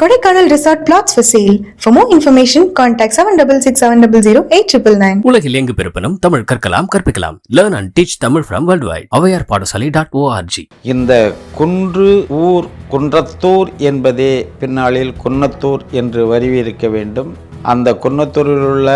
Kodaikanal Resort plots for sale. For more information, contact 766700 உலகில் எங்கு பிறப்பினும் தமிழ் கற்கலாம் கற்பிக்கலாம். Learn and teach Tamil from world wide Avvaiyar Padasalai dot org இந்த குன்று ஊர் குன்றத்தூர் என்பதே பின்னாளில் குன்னத்தூர் என்று வருவியிருக்க வேண்டும். அந்த குன்னத்தூரில் உள்ள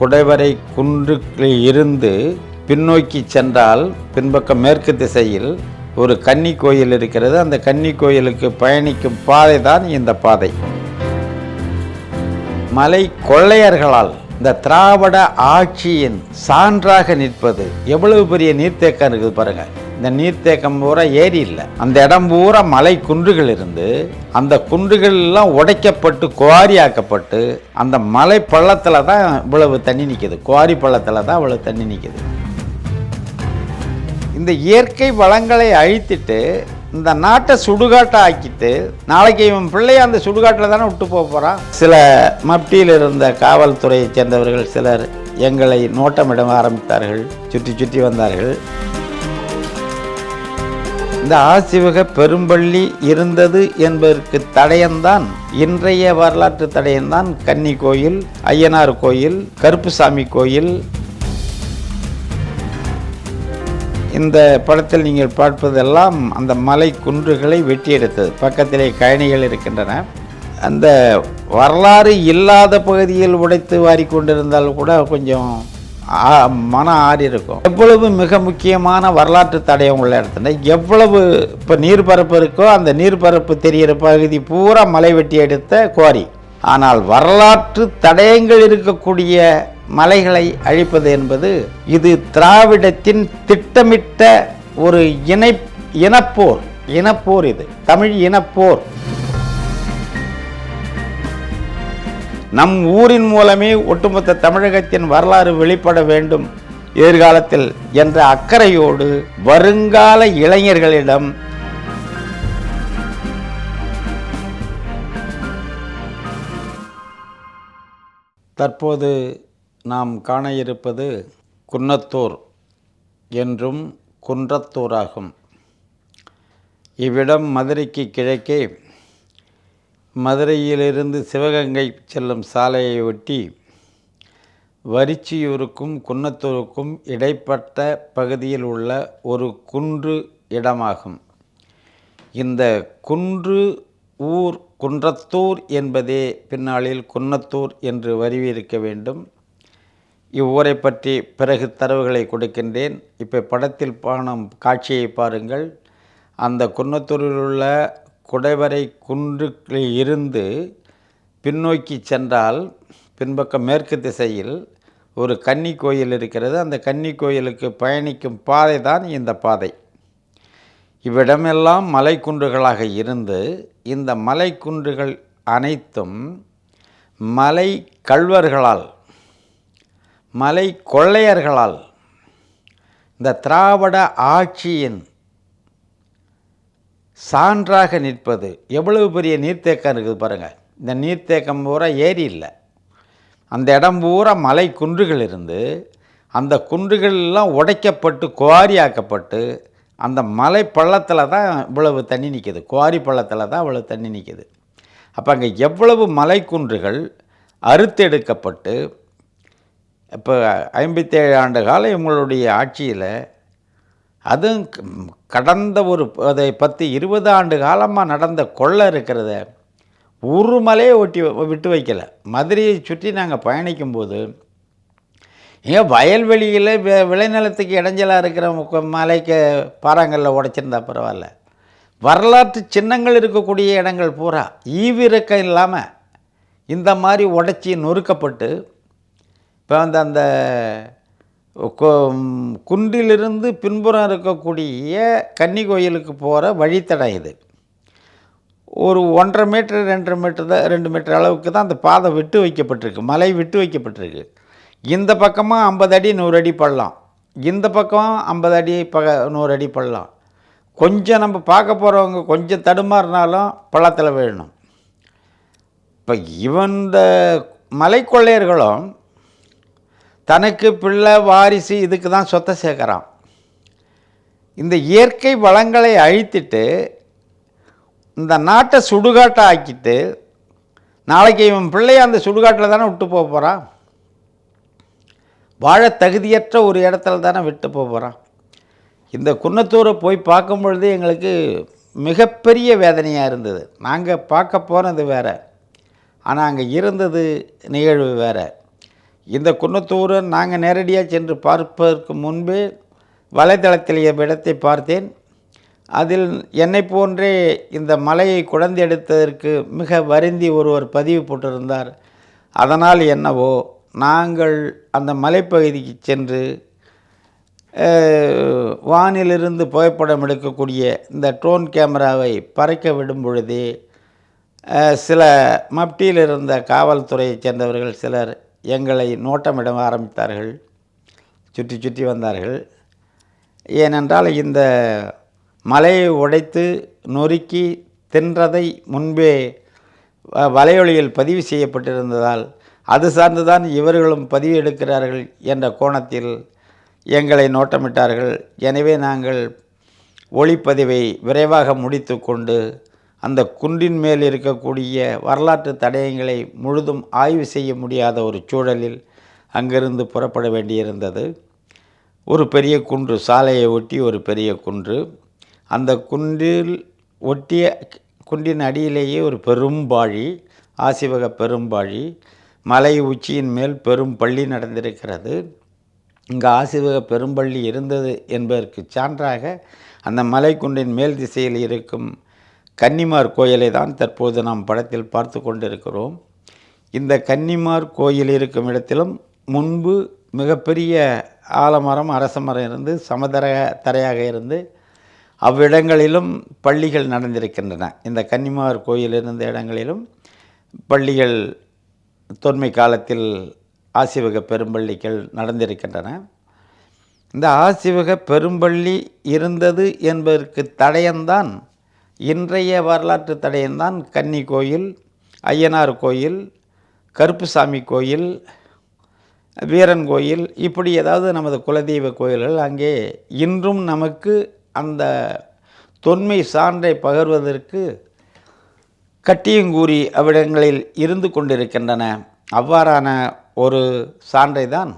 குடைவரை குன்றுகளில் இருந்து பின்னோக்கி சென்றால் பின்பக்கம் மேற்கு திசையில் ஒரு கன்னி கோயில் இருக்கிறது. அந்த கன்னி கோயிலுக்கு பயணிக்கும் பாதை தான் இந்த பாதை. மலை கொள்ளையர்களால் இந்த திராவிட ஆட்சியின் சான்றாக நிற்பது எவ்வளவு பெரிய நீர்த்தேக்கம் இருக்குது பாருங்கள் இந்த நீர்த்தேக்கம் பூரா ஏரி இல்லை. அந்த இடம் பூரா மலை குன்றுகள் இருந்து அந்த குன்றுகள் எல்லாம் உடைக்கப்பட்டு குவாரி ஆக்கப்பட்டு அந்த மலை பள்ளத்தில் தான் இவ்வளவு தண்ணி நிற்கிது குவாரி பள்ளத்தில் தான் இவ்வளவு தண்ணி நிற்கிது இந்த இயற்கை வளங்களை அழித்துட்டு இந்த நாட்டை சுடுகாட்டை ஆக்கிட்டு நாளைக்கு இவன் பிள்ளைய அந்த சுடுகாட்டில் தானே விட்டு போக போகிறான் சில மப்டியில் இருந்த காவல்துறையைச் சேர்ந்தவர்கள் சிலர் எங்களை நோட்டமிட ஆரம்பித்தார்கள் சுற்றி சுற்றி வந்தார்கள். இந்த ஆசிவக பெரும்பள்ளி இருந்தது என்பதற்கு தடயம்தான் இன்றைய வரலாற்று தடயம்தான் கன்னி கோயில் ஐயனார் கோயில் கருப்புசாமி கோயில் இந்த படத்தில் நீங்கள் பார்ப்பதெல்லாம் அந்த மலை குன்றுகளை வெட்டியெடுத்தது. பக்கத்திலே கயணிகள் இருக்கின்றன. அந்த வரலாறு இல்லாத பகுதியில் உடைத்து வாரி கொண்டிருந்தால் கூட கொஞ்சம் ஆ- மன ஆறி இருக்கும். எவ்வளவு மிக முக்கியமான வரலாற்று தடயம் உள்ள இடத்துல எவ்வளவு இப்போ நீர்ப்பரப்பு இருக்கோ அந்த நீர்ப்பரப்பு தெரிகிற பகுதி பூரா மலை வெட்டி எடுத்த குவாரி. ஆனால் வரலாற்று தடயங்கள் இருக்கக்கூடிய மலைகளை அழிப்பது என்பது இது திராவிடத்தின் திட்டமிட்ட ஒரு இணை இனப்போர் இனப்போர் இது. தமிழ் இனப்போர். நம் ஊரின் மூலமே ஒட்டுமொத்த தமிழகத்தின் வரலாறு வெளிப்பட வேண்டும். எதிர்காலத்தில் என்ற அக்கறையோடு வருங்கால இளைஞர்களிடம் தற்போது நாம் காண இருப்பது குன்னத்தூர் என்றும் குன்றத்தூராகும். இவ்விடம் மதுரைக்கு கிழக்கே மதுரையிலிருந்து சிவகங்கை செல்லும் சாலையை ஒட்டி வரிச்சியூருக்கும் குன்னத்தூருக்கும் இடைப்பட்ட பகுதியில் உள்ள ஒரு குன்று இடமாகும். இந்த குன்று ஊர் குன்றத்தூர் என்பதே பின்னாளில் குன்னத்தூர் என்று வரிவிருக்க வேண்டும். இவ்வூரை பற்றி பிறகு தரவுகளை கொடுக்கின்றேன். இப்போ படத்தில் காணும் காட்சியை பாருங்கள். அந்த குன்னத்தூரில் உள்ள குடைவரை குன்றுகளில் இருந்து பின்னோக்கி சென்றால் பின்பக்கம் மேற்கு திசையில் ஒரு கன்னி கோயில் இருக்கிறது. அந்த கன்னி கோயிலுக்கு பயணிக்கும் பாதை தான் இந்த பாதை. இவ்விடமெல்லாம் மலைக்குன்றுகளாக இருந்து இந்த மலைக்குன்றுகள் அனைத்தும் மலை கல்வர்களால் மலை கொள்ளையர்களால் இந்த திராவிட ஆட்சியின் சான்றாக நிற்பது எவ்வளவு பெரிய நீர்த்தேக்கம் இருக்குது பாருங்கள் இந்த நீர்த்தேக்கம் பூரா ஏரி இல்லை. அந்த இடம் பூரா மலை குன்றுகள் இருந்து அந்த குன்றுகள் எல்லாம் உடைக்கப்பட்டு குவாரி ஆக்கப்பட்டு அந்த மலை பள்ளத்தில் தான் இவ்வளவு தண்ணி நிற்கிது குவாரி பள்ளத்தில் தான் இவ்வளவு தண்ணி நிற்கிது அப்போ அங்கே எவ்வளவு மலை குன்றுகள் அறுத்தெடுக்கப்பட்டு இப்போ ஐம்பத்தேழு ஆண்டு காலம் இவங்களுடைய ஆட்சியில் அதுவும் கடந்த ஒரு அதை பத்து இருபது ஆண்டு காலமாக நடந்த கொள்ளை இருக்கிறத ஒரு மலையை ஒட்டி விட்டு வைக்கல. மதுரையை சுற்றி நாங்கள் பயணிக்கும்போது ஏன் வயல்வெளியில் வி விளைநிலத்துக்கு இடைஞ்சலாக இருக்கிற மலைக்கு பாறாங்கல்ல உடைச்சிருந்தா பரவாயில்ல. வரலாற்று சின்னங்கள் இருக்கக்கூடிய இடங்கள் பூரா. ஈவிரக்கம் இல்லாமல் இந்த மாதிரி உடச்சி நொறுக்கப்பட்டு இப்போ வந்து அந்த கொ- குன்றிலிருந்து பின்புறம் இருக்கக்கூடிய கன்னி கோயிலுக்கு போகிற வழித்தடம் இது. ஒரு ஒன்றரை மீட்டர் ரெண்டரை மீட்டர் தான் ரெண்டு மீட்டர் அளவுக்கு தான் அந்த பாதை விட்டு வைக்கப்பட்டிருக்கு மலை விட்டு வைக்கப்பட்டிருக்கு. இந்த பக்கமாக ஐம்பது அடி நூறு அடி பள்ளம். இந்த பக்கம் ஐம்பது அடி பக நூறு அடி பள்ளம். கொஞ்சம் நம்ம பார்க்க போகிறவங்க கொஞ்சம் தடுமாறினாலும் பள்ளத்தில் விழணும். இப்போ இவன் இந்த மலைக்கொள்ளையர்களும் தனக்கு பிள்ளை வாரிசு இதுக்கு தான் சொத்தை சேர்க்குறான். இந்த இயற்கை வளங்களை அழித்துட்டு இந்த நாட்டை சுடுகாட்டை ஆக்கிட்டு நாளைக்கு இவன் பிள்ளைய அந்த சுடுகாட்டில் தானே விட்டு போக போகிறான் வாழ தகுதியற்ற ஒரு இடத்துல தானே விட்டு போக போகிறான் இந்த குன்னத்தூரை போய் பார்க்கும் பொழுது எங்களுக்கு மிகப்பெரிய வேதனையாக இருந்தது. நாங்கள் பார்க்க போனது வேறு. ஆனால் அங்கே இருந்தது நிகழ்வு வேறு. இந்த குன்னத்தூரை நாங்கள் நேரடியாக சென்று பார்ப்பதற்கு முன்பே வலைதளத்தில் இடத்தை பார்த்தேன். அதில் என்னை போன்றே இந்த மலையை குழந்தை எடுத்ததற்கு மிக வருந்தி ஒருவர் பதிவு போட்டிருந்தார். அதனால் என்னவோ நாங்கள் அந்த மலைப்பகுதிக்கு சென்று வானிலிருந்து புகைப்படம் எடுக்கக்கூடிய இந்த ட்ரோன் கேமராவை பறக்க விடும் பொழுது சில மப்டியில் இருந்த காவல்துறையைச் சேர்ந்தவர்கள் சிலர் எங்களை நோட்டமிட ஆரம்பித்தார்கள் சுற்றி சுற்றி வந்தார்கள். ஏனென்றால் இந்த மலையை உடைத்து நொறுக்கி தின்றதை முன்பே வ- வலையொலியில் பதிவு செய்யப்பட்டிருந்ததால் அது சார்ந்துதான் இவர்களும் பதிவு எடுக்கிறார்கள் என்ற கோணத்தில் எங்களை நோட்டமிட்டார்கள். எனவே நாங்கள் ஒளிப்பதிவை விரைவாக முடித்து கொண்டு அந்த குன்றின் மேல் இருக்கக்கூடிய வரலாற்று தடயங்களை முழுதும் ஆய்வு செய்ய முடியாத ஒரு சூழலில் அங்கிருந்து புறப்பட வேண்டியிருந்தது. ஒரு பெரிய குன்று சாலையை ஒட்டி ஒரு பெரிய குன்று. அந்த குன்றில் ஒட்டிய குன்றின் அடியிலேயே ஒரு பெரும்பாழி ஆசிவக பெரும்பாழி மலை உச்சியின் மேல் பெரும் பள்ளி நடந்திருக்கிறது. இங்கே ஆசிவக பெரும்பள்ளி இருந்தது என்பதற்கு சான்றாக அந்த மலைக்குன்றின் மேல் திசையில் இருக்கும் கன்னிமார் கோயிலை தான் தற்போது நாம் படத்தில் பார்த்து கொண்டிருக்கிறோம். இந்த கன்னிமார் கோயில் இருக்கும் இடத்திலும் முன்பு மிகப்பெரிய ஆலமரம் அரச மரம் இருந்து சமதர தரையாக இருந்து அவ்விடங்களிலும் பள்ளிகள் நடந்திருக்கின்றன. இந்த கன்னிமார் கோயில் இருந்த இடங்களிலும் பள்ளிகள் தொன்மை காலத்தில் ஆசிவக பெரும்பள்ளிகள் நடந்திருக்கின்றன. இந்த ஆசிவக பெரும்பள்ளி இருந்தது என்பதற்கு தடயம்தான் இன்றைய வரலாற்று தடயம்தான் கன்னி கோயில் ஐயனார் கோயில் கருப்புசாமி கோயில் வீரன் கோயில். இப்படி ஏதாவது நமது குலதெய்வ கோயில்கள் அங்கே இன்றும் நமக்கு அந்த தொன்மை சான்றை பகர்வதற்கு கட்டியங்கூறி அவ்விடங்களில் இருந்து கொண்டிருக்கின்றன. அவ்வாறான ஒரு சான்றை தான்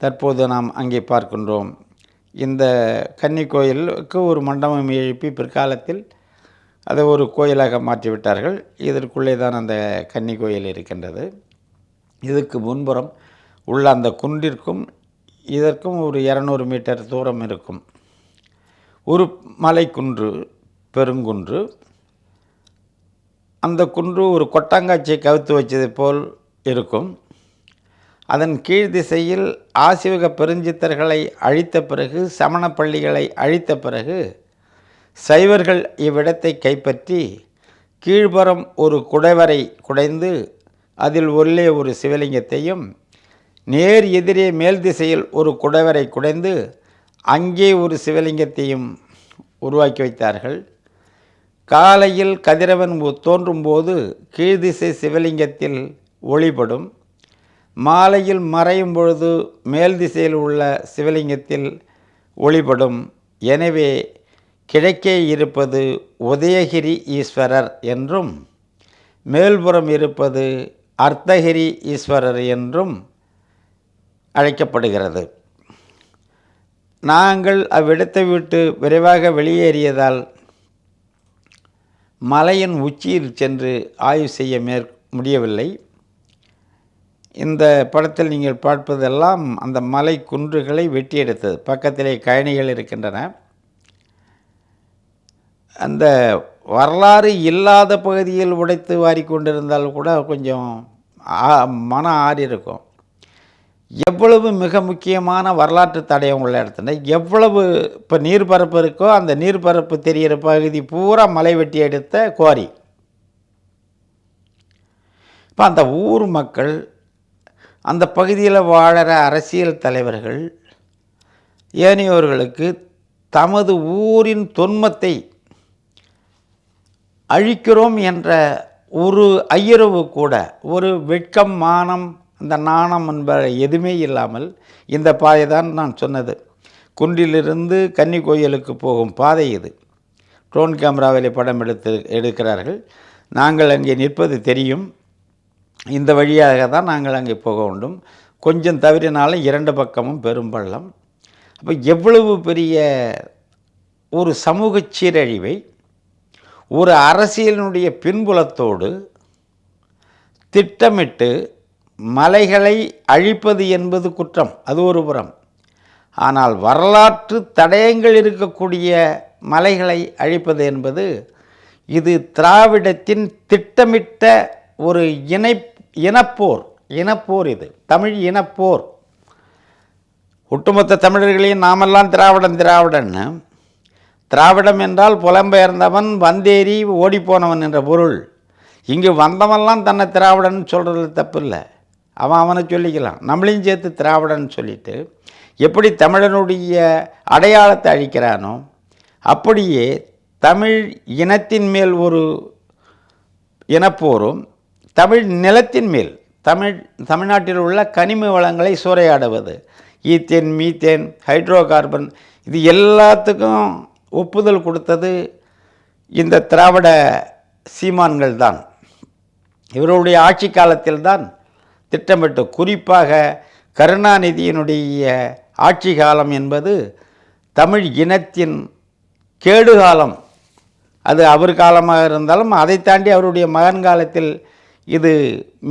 தற்போது நாம் அங்கே பார்க்கின்றோம். இந்த கன்னி கோயிலுக்கு ஒரு மண்டபம் எழுப்பி பிற்காலத்தில் அதை ஒரு கோயிலாக மாற்றிவிட்டார்கள். இதற்குள்ளே தான் அந்த கன்னி கோயில் இருக்கின்றது. இதுக்கு முன்புறம் உள்ள அந்த குன்றிற்கும் இதற்கும் ஒரு இரநூறு மீட்டர் தூரம் இருக்கும். ஒரு மலைக்குன்று பெருங்குன்று. அந்த குன்று ஒரு கொட்டாங்காட்சியை கவுத்து வச்சது போல் இருக்கும். அதன் கீழ் திசையில் ஆசிவக பெருஞ்சித்தர்களை அழித்த பிறகு சமண பள்ளிகளை அழித்த பிறகு சைவர்கள் இவ்விடத்தை கைப்பற்றி கீழ்புறம் ஒரு குடைவரை குடைந்து அதில் உள்ளே ஒரு சிவலிங்கத்தையும் நேர் எதிரே மேல் திசையில் ஒரு குடைவரை குடைந்து அங்கே ஒரு சிவலிங்கத்தையும் உருவாக்கி வைத்தார்கள். காலையில் கதிரவன் தோன்றும்போது கீழ்திசை சிவலிங்கத்தில் ஒளிபடும். மாலையில் மறையும் பொழுது மேல் திசையில் உள்ள சிவலிங்கத்தில் ஒளிபடும். எனவே கிழக்கே இருப்பது உதயகிரி ஈஸ்வரர் என்றும் மேல்புறம் இருப்பது அர்த்தகிரி ஈஸ்வரர் என்றும் அழைக்கப்படுகிறது. நாங்கள் அவ்விடத்தை விட்டு விரைவாக வெளியேறியதால் மலையின் உச்சியில் சென்று ஆய்வு செய்ய மேற் முடியவில்லை. இந்த படத்தில் நீங்கள் பார்ப்பதெல்லாம் அந்த மலை குன்றுகளை வெட்டி எடுத்தது பக்கத்திலே கயனிகள் இருக்கின்றன. அந்த வரலாறு இல்லாத பகுதியில் உடைத்து வாரிக்கொண்டிருந்தால் கூட கொஞ்சம் ஆ- ஆறி இருக்கும். எவ்வளவு மிக முக்கியமான வரலாற்று தடயம் உள்ள இடத்துல எவ்வளவு இப்போ நீர்ப்பரப்பு இருக்கோ அந்த நீர்ப்பரப்பு தெரிகிற பகுதி பூரா மலை வெட்டி எடுத்த குவாரி. இப்போ அந்த ஊர் மக்கள் அந்த பகுதியில் வாழற அரசியல் தலைவர்கள் ஏனையோர்களுக்கு தமது ஊரின் தொன்மத்தை அழிக்கிறோம் என்ற ஒரு ஐயரவு கூட ஒரு வெட்கம் மானம் அந்த நாணம் என்ப எதுவுமே இல்லாமல் இந்த பாதை தான் நான் சொன்னது. குன்றிலிருந்து கன்னி கோயிலுக்கு போகும் பாதை இது. ட்ரோன் கேமராவில் படம் எடுத்து எடுக்கிறார்கள். நாங்கள் அங்கே நிற்பது தெரியும். இந்த வழியாக தான் நாங்கள் அங்கே போக வேண்டும். கொஞ்சம் தவறினாலும் இரண்டு பக்கமும் பெரும் பள்ளம். அப்போ எவ்வளவு பெரிய ஒரு சமூக சீரழிவை ஒரு அரசியலினுடைய பின்புலத்தோடு திட்டமிட்டு மலைகளை அழிப்பது என்பது குற்றம் அது ஒரு புறம். ஆனால் வரலாற்று தடயங்கள் இருக்கக்கூடிய மலைகளை அழிப்பது என்பது இது திராவிடத்தின் திட்டமிட்ட ஒரு இணை இனப்போர் இனப்போர் இது தமிழ் இனப்போர். ஒட்டுமொத்த தமிழர்களையும் நாமெல்லாம் திராவிடன் திராவிடன்னு திராவிடம் என்றால் புலம்பெயர்ந்தவன் வந்தேறி ஓடிப்போனவன் என்ற பொருள். இங்கு வந்தவன்லாம் தன்னை திராவிடன் சொல்கிறது தப்பு இல்லை அவன் அவனை சொல்லிக்கலாம். நம்மளையும் சேர்த்து திராவிடன் சொல்லிட்டு எப்படி தமிழனுடைய அடையாளத்தை அழிக்கிறானோ அப்படியே தமிழ் இனத்தின் மேல் ஒரு இனப்போரும் தமிழ் நிலத்தின் மேல் தமிழ் தமிழ்நாட்டில் உள்ள கனிம வளங்களை சூறையாடுவது. ஈத்தேன் மீத்தேன் ஹைட்ரோ கார்பன் இது எல்லாத்துக்கும் ஒப்புதல் கொடுத்தது இந்த திராவிட சீமான்கள் தான் இவருடைய ஆட்சி காலத்தில் தான் திட்டமிட்டு குறிப்பாக கருணாநிதியினுடைய ஆட்சி காலம் என்பது தமிழ் இனத்தின் கேடுகாலம். அது அவர் காலமாக இருந்தாலும் அதை தாண்டி அவருடைய மகன் காலத்தில் இது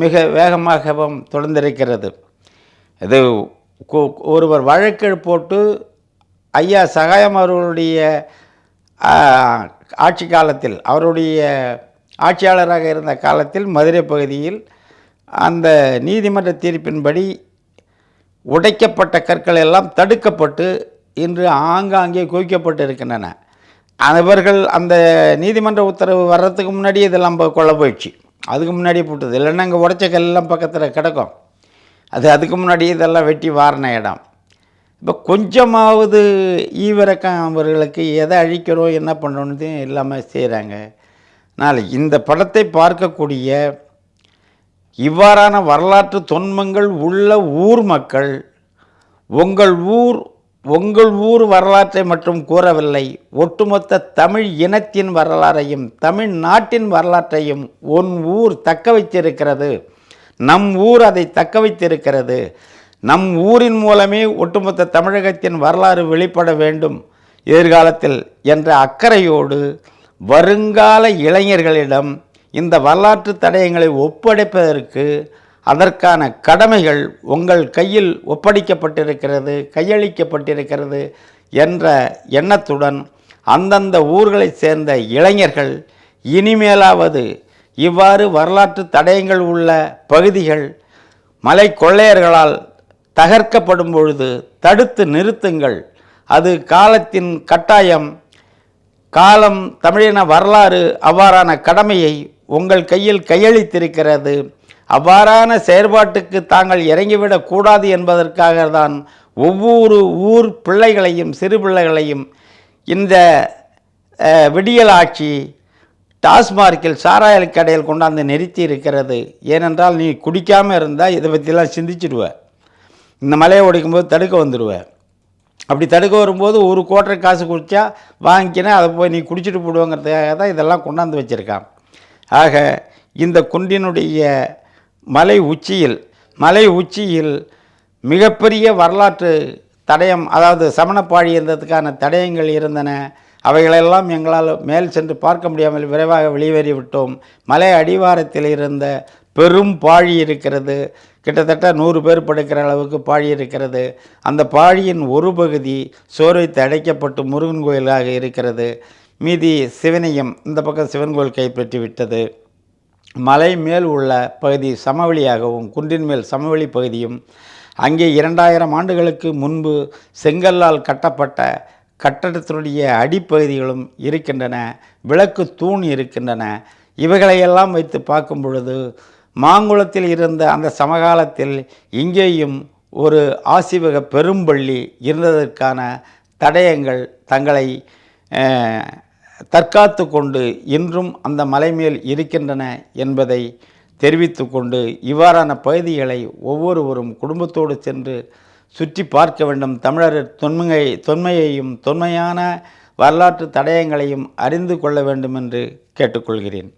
மிக வேகமாகவும் தொடர்ந்திருக்கிறது. இது ஒருவர் வழக்கு போட்டு ஐயா சகாயம் அவர்களுடைய ஆட்சி காலத்தில் அவருடைய ஆட்சியாளராக இருந்த காலத்தில் மதுரை பகுதியில் அந்த நீதிமன்ற தீர்ப்பின்படி உடைக்கப்பட்ட கற்கள் எல்லாம் தடுக்கப்பட்டு இன்று ஆங்காங்கே குவிக்கப்பட்டு இருக்கின்றன அவர்கள் அந்த நீதிமன்ற உத்தரவு வர்றதுக்கு முன்னாடி இதெல்லாம் போ- கொள்ள போயிடுச்சு. அதுக்கு முன்னாடியே போட்டது. இல்லைன்னா இங்கே உடைச்ச கல்லாம் பக்கத்தில் கிடக்கும். அது அதுக்கு முன்னாடி இதெல்லாம் வெட்டி வாரின இடம். இப்போ கொஞ்சமாவது ஈவிரக்கம் அவர்களுக்கு எதை அழிக்கிறோம் என்ன பண்ணணுன்னு இல்லாமல் செய்கிறாங்க. அதனால் இந்த படத்தை பார்க்கக்கூடிய இவ்வாறான வரலாற்று தொன்மங்கள் உள்ள ஊர் மக்கள் உங்கள் ஊர் உங்கள் ஊர் வரலாற்றை மட்டும் கூறவில்லை ஒட்டுமொத்த தமிழ் இனத்தின் வரலாறையும் தமிழ் நாட்டின் வரலாற்றையும் உன் ஊர் தக்க வைத்திருக்கிறது. நம் ஊர் அதை தக்க வைத்திருக்கிறது. நம் ஊரின் மூலமே ஒட்டுமொத்த தமிழகத்தின் வரலாறு வெளிப்பட வேண்டும். எதிர்காலத்தில் என்ற அக்கறையோடு வருங்கால இளைஞர்களிடம் இந்த வரலாற்று தடயங்களை ஒப்படைப்பதற்கு அதற்கான கடமைகள் உங்கள் கையில் ஒப்படைக்கப்பட்டிருக்கிறது கையளிக்கப்பட்டிருக்கிறது என்ற எண்ணத்துடன் அந்தந்த ஊர்களைச் சேர்ந்த இளைஞர்கள் இனிமேலாவது இவ்வாறு வரலாற்று தடயங்கள் உள்ள பகுதிகள் மலை கொள்ளையர்களால் தகர்க்கப்படும் பொழுது தடுத்து நிறுத்துங்கள். அது காலத்தின் கட்டாயம். காலம் தமிழின வரலாறு அவ்வாறான கடமையை உங்கள் கையில் கையளித்திருக்கிறது. அவ்வாறான செயற்பாட்டுக்கு தாங்கள் இறங்கிவிடக் கூடாது என்பதற்காக தான் ஒவ்வொரு ஊர் பிள்ளைகளையும் சிறு பிள்ளைகளையும் இந்த விடியல் ஆட்சி டாஸ்மார்க்கில் சாராய கடையில் கொண்டாந்து நிறுத்தி இருக்கிறது ஏனென்றால் நீ குடிக்காமல் இருந்தால் இதை பற்றிலாம் சிந்திச்சிடுவ இந்த மலையை உடைக்கும்போது தடுக்க வந்துடுவேன் அப்படி தடுக்க வரும்போது ஒரு கோட்டரை காசு குடித்தா வாங்கிக்கினா அதை போய் நீ குடிச்சிட்டு போடுவோங்கிறதுக்காக தான் இதெல்லாம் கொண்டாந்து வச்சுருக்கான். ஆக இந்த குண்டினுடைய மலை உச்சியில் மலை உச்சியில் மிகப்பெரிய வரலாற்று தடயம் அதாவது சமணப்பாழி இருந்ததுக்கான தடயங்கள் இருந்தன. அவைகளெல்லாம் எங்களால் மேல் சென்று பார்க்க முடியாமல் விரைவாக வெளியேறிவிட்டோம். மலை அடிவாரத்தில் இருந்த பெரும் பாழி இருக்கிறது. கிட்டத்தட்ட நூறு பேர் படுக்கிற அளவுக்கு பாழி இருக்கிறது. அந்த பாழியின் ஒரு பகுதி சோர்வைத்து அடைக்கப்பட்டு முருகன் கோயிலாக இருக்கிறது. மீதி சிவனையும் இந்த பக்கம் சிவன் கோயில் கைப்பற்றி விட்டது. மலை மேல் உள்ள பகுதி சமவெளியாகவும் குன்றின் மேல் சமவெளி பகுதியும் அங்கே இரண்டாயிரம் ஆண்டுகளுக்கு முன்பு செங்கல்லால் கட்டப்பட்ட கட்டடத்தினுடைய அடிப்பகுதிகளும் இருக்கின்றன. விளக்கு தூண் இருக்கின்றன. இவைகளையெல்லாம் வைத்து பார்க்கும் பொழுது மாங்குளத்தில் இருந்த அந்த சமகாலத்தில் இங்கேயும் ஒரு ஆசிவக பெரும்பள்ளி இருந்ததற்கான தடயங்கள் தங்களை தற்காத்து கொண்டு இன்றும் அந்த மலை மேல் இருக்கின்றன என்பதை தெரிவித்து கொண்டு இவ்வாறான பகுதிகளை ஒவ்வொருவரும் குடும்பத்தோடு சென்று சுற்றி பார்க்க வேண்டும். தமிழர் தொன்மையை தொன்மையையும் தொன்மையான வரலாற்று தடயங்களையும் அறிந்து கொள்ள வேண்டும் என்று கேட்டுக்கொள்கிறேன்.